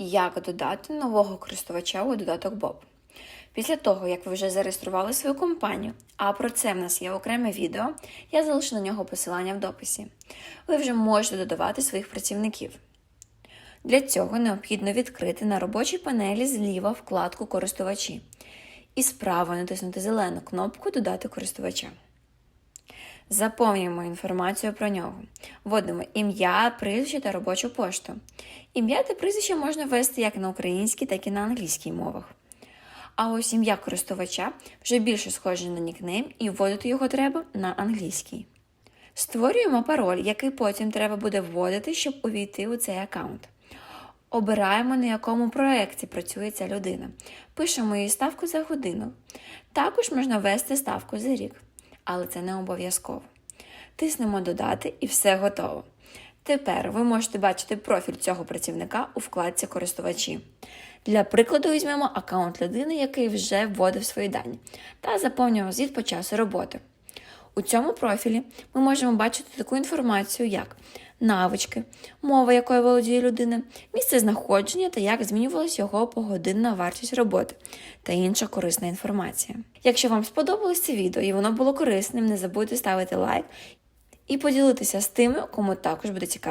Як додати нового користувача у додаток Bob. Після того, як ви вже зареєстрували свою компанію, а про це в нас є окреме відео, я залишу на нього посилання в дописі. Ви вже можете додавати своїх працівників. Для цього необхідно відкрити на робочій панелі зліва вкладку Користувачі і справа натиснути зелену кнопку Додати користувача. Заповнюємо інформацію про нього. Вводимо ім'я, прізвище та робочу пошту. Ім'я та прізвище можна ввести як на українській, так і на англійській мовах. А ось ім'я користувача вже більше схоже на нікнейм і вводити його треба на англійській. Створюємо пароль, який потім треба буде вводити, щоб увійти у цей аккаунт. Обираємо, на якому проєкті працює ця людина. Пишемо її ставку за годину. Також можна ввести ставку за рік, але це не обов'язково. Тиснемо Додати і все готово. Тепер ви можете бачити профіль цього працівника у вкладці Користувачі. Для прикладу візьмемо аккаунт людини, який вже вводив свої дані, та заповнюємо звіт по часу роботи. У цьому профілі ми можемо бачити таку інформацію, як навички, мова, якою володіє людина, місце знаходження та як змінювалася його погодинна вартість роботи та інша корисна інформація. Якщо вам сподобалось це відео і воно було корисним, не забудьте ставити лайк і поділитися з тими, кому також буде цікаво.